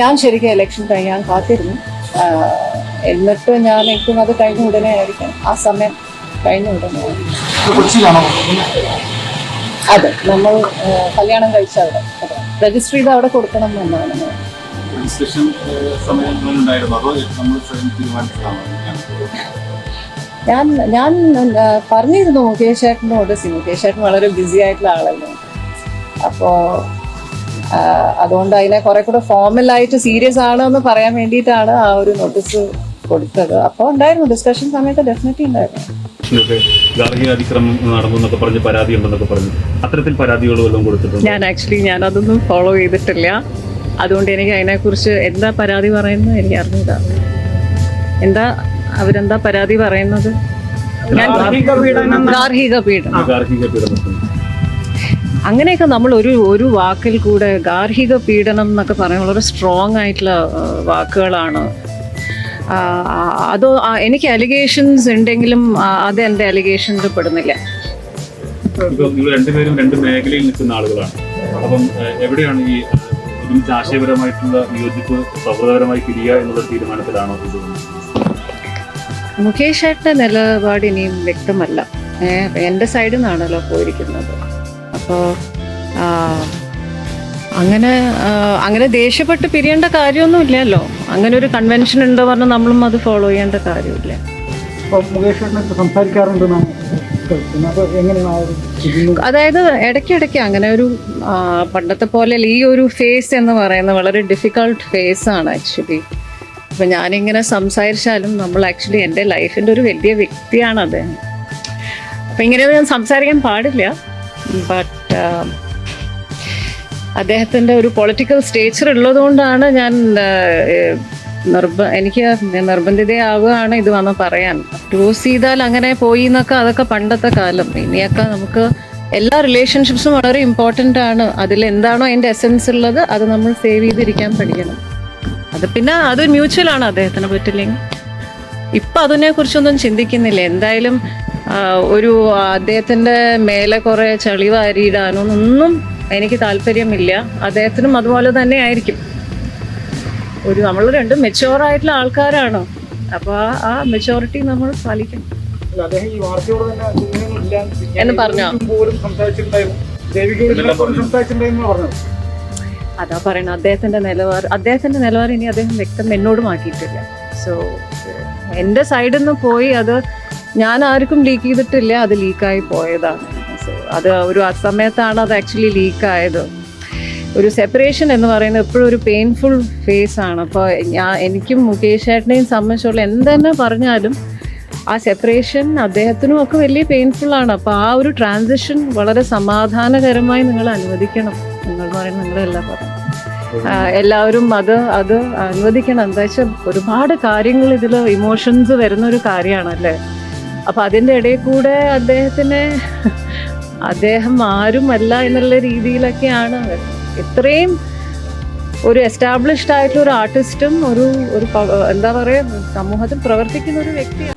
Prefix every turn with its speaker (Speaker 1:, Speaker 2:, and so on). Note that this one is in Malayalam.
Speaker 1: ഞാൻ ശരിക്കും ഇലക്ഷൻ കഴിയാൻ കാത്തിരുന്നു. എന്നിട്ട് ഞാൻ എനിക്കും അത് കഴിഞ്ഞ ഉടനെ ആയിരിക്കും. ആ സമയം കഴിഞ്ഞ ഉടനെ. അതെ നമ്മൾ കല്യാണം കഴിച്ച അവിടെ. രജിസ്റ്റർ ചെയ്ത് അവിടെ കൊടുക്കണം എന്നാണ്. ഞാൻ ഞാൻ പറഞ്ഞിരുന്നു മുകേഷ് ചേട്ടനോട്. സി മുകേഷ് ചേട്ടൻ വളരെ ബിസി ആയിട്ടുള്ള ആളല്ലേ. അപ്പോൾ അതുകൊണ്ട് അതിനെ കുറെ കൂടെ ഫോമലായിട്ട് സീരിയസ് ആണ് എന്ന് പറയാൻ വേണ്ടിയിട്ടാണ് ആ ഒരു നോട്ടീസ് കൊടുത്തത്. അപ്പോൾ ഉണ്ടായിരുന്നു ഡിസ്കഷൻ സമയത്ത് ഡെഫിനറ്റ്ലി ഉണ്ടായിരുന്നു.
Speaker 2: കൃഷ്ണൊക്കെ ഗാർഹിക അതിക്രമം നടന്നു എന്നൊക്കെ പറഞ്ഞ് പരാതി ഉണ്ടെന്നൊക്കെ പറഞ്ഞു. അത്തരത്തിൽ പരാതികൾ വല്ലതും കൊടുത്തിട്ടുണ്ട്?
Speaker 1: ഞാൻ ആക്ച്വലി ഞാൻ അതൊന്നും ഫോളോ ചെയ്തിട്ടില്ല. അതുകൊണ്ട് എനിക്ക് അതിനെക്കുറിച്ച് എന്താ പരാതി പറയുന്നത് എനിക്ക് അറിഞ്ഞില്ല എന്താ അവരെന്താ പരാതി പറയുന്നത്? ഞാൻ ഗാർഹിക പീഡനം.
Speaker 2: ഗാർഹിക പീഡനത്തിന്.
Speaker 1: അങ്ങനെയൊക്കെ നമ്മൾ ഒരു ഒരു വാക്കിൽ കൂടെ ഗാർഹിക പീഡനം എന്നൊക്കെ പറയുമ്പോൾ വളരെ സ്ട്രോങ് ആയിട്ടുള്ള വാക്കുകളാണ്. അതോ എനിക്ക് അലിഗേഷൻസ് ഉണ്ടെങ്കിലും അത് എന്റെ അലിഗേഷനിൽ പെടുന്നില്ല.
Speaker 2: രണ്ടുപേരും രണ്ട് മേഖലയിൽ നിൽക്കുന്ന ആളുകളാണ്. അപ്പം എവിടെയാണ് ഈ ഒരുമിച്ച് ആശയപരമായിട്ടുള്ള വിയോജിപ്പ് സൗഹൃദപരമായി പിരിയുക എന്നുള്ള തീരുമാനത്തിലാണോ ഇത്?
Speaker 1: മുകേഷ് ഏട്ടന്റെ നിലപാട് ഇനിയും വ്യക്തമല്ല. എന്റെ സൈഡിൽ നിന്നാണല്ലോ പോയിരിക്കുന്നത്. അപ്പോൾ അങ്ങനെ അങ്ങനെ ദേഷ്യപ്പെട്ട് പിരിയേണ്ട കാര്യമൊന്നും ഇല്ലല്ലോ അങ്ങനെ ഒരു കൺവെൻഷൻ ഉണ്ടോ പറഞ്ഞാൽ നമ്മളും അത് ഫോളോ ചെയ്യേണ്ട കാര്യമില്ല. അതായത് ഇടയ്ക്കിടയ്ക്ക് അങ്ങനെ ഒരു പണ്ടത്തെ പോലെ ഈ ഒരു ഫേസ് എന്ന് പറയുന്നത് വളരെ ഡിഫിക്കൾട്ട് ഫേസ് ആണ് ആക്ച്വലി അപ്പം ഞാനിങ്ങനെ സംസാരിച്ചാലും നമ്മൾ ആക്ച്വലി എന്റെ ലൈഫിന്റെ ഒരു വലിയ വ്യക്തിയാണ് അദ്ദേഹം അപ്പം ഇങ്ങനെയൊന്നും ഞാൻ സംസാരിക്കാൻ പാടില്ല. ബട്ട് അദ്ദേഹത്തിന്റെ ഒരു പൊളിറ്റിക്കൽ സ്റ്റേച്ചർ ഉള്ളതുകൊണ്ടാണ് ഞാൻ ഏഹ്, നിർബ എനിക്ക് നിർബന്ധിതയാവുകയാണ് ഇത് വന്ന് പറയാൻ. ക്ലോസ് ചെയ്താൽ അങ്ങനെ പോയി എന്നൊക്കെ അതൊക്കെ പണ്ടത്തെ കാലം. ഇനിയൊക്കെ നമുക്ക് എല്ലാ റിലേഷൻഷിപ്സും വളരെ ഇമ്പോർട്ടന്റ് ആണ്. അതിൽ എന്താണോ അതിന്റെ എസെൻസ് ഉള്ളത് അത് നമ്മൾ സേവ് ചെയ്തിരിക്കാൻ പഠിക്കണം. അത് പിന്നെ അത് മ്യൂച്വൽ ആണ് അദ്ദേഹത്തിന് പറ്റില്ലെങ്കിൽ ഇപ്പം അതിനെ കുറിച്ചൊന്നും ചിന്തിക്കുന്നില്ല. എന്തായാലും ഒരു അദ്ദേഹത്തിന്റെ മേലെ കുറേ ചളി വാരിയിടാനൊന്നും എനിക്ക് താല്പര്യമില്ല. അദ്ദേഹത്തിനും അതുപോലെ തന്നെ ആയിരിക്കും. ഒരു നമ്മൾ രണ്ടും മെച്ചുവർ ആയിട്ടുള്ള ആൾക്കാരാണ്. അപ്പോൾ ആ മെച്ചോറിറ്റി നമ്മൾ പാലിക്കണം.
Speaker 3: അദ്ദേഹം ഈ വാർത്തയോട് തന്നെ ഇങ്ങനെയൊന്നുമില്ല.
Speaker 1: എന്ന് പറഞ്ഞോ? അതാ പറയണ അദ്ദേഹത്തിന്റെ നിലവാരം അദ്ദേഹത്തിന്റെ നിലവാരം ഇനി അദ്ദേഹം വ്യക്തം എന്നോടുമാക്കിയിട്ടില്ല സോ എന്റെ സൈഡിൽ നിന്ന് പോയി അത് ഞാൻ ആർക്കും ലീക്ക് ചെയ്തിട്ടില്ല അത് ലീക്കായി പോയതാണ്. സോ അത് ഒരു സമയത്താണ് അത് ആക്ച്വലി ലീക്കായത് ഒരു സെപ്പറേഷൻ എന്ന് പറയുന്നത് എപ്പോഴും ഒരു പെയിൻഫുൾ ഫേസ് ആണ്. അപ്പോൾ ഞാൻ എനിക്കും മുകേഷ് ചേട്ടനെയും സംബന്ധിച്ചുള്ള എന്തെന്നെ പറഞ്ഞാലും ആ സെപ്പറേഷൻ അദ്ദേഹത്തിനും ഒക്കെ വലിയ പെയിൻഫുൾ ആണ്. അപ്പോൾ ആ ഒരു ട്രാൻസിഷൻ വളരെ സമാധാനകരമായി നിങ്ങൾ അനുവദിക്കണം. നിങ്ങൾ പറയുന്ന പറയുന്നത് നിങ്ങളെല്ലാം പറയും എല്ലാവരും അത് അത് അനുവദിക്കണം. എന്താ വെച്ചാൽ ഒരുപാട് കാര്യങ്ങൾ ഇതിൽ ഇമോഷൻസ് വരുന്ന ഒരു കാര്യമാണല്ലേ അപ്പൊ അതിന്റെ ഇടയിൽ കൂടെ അദ്ദേഹത്തിനെ അദ്ദേഹം ആരുമല്ല എന്നുള്ള രീതിയിലൊക്കെയാണ് ഇത്രയും ഒരു എസ്റ്റാബ്ലിഷ്ഡ് ആയിട്ടുള്ള ഒരു ആർട്ടിസ്റ്റും ഒരു ഒരു എന്താ പറയുക സമൂഹത്തിൽ പ്രവർത്തിക്കുന്ന ഒരു വ്യക്തിയാണ്.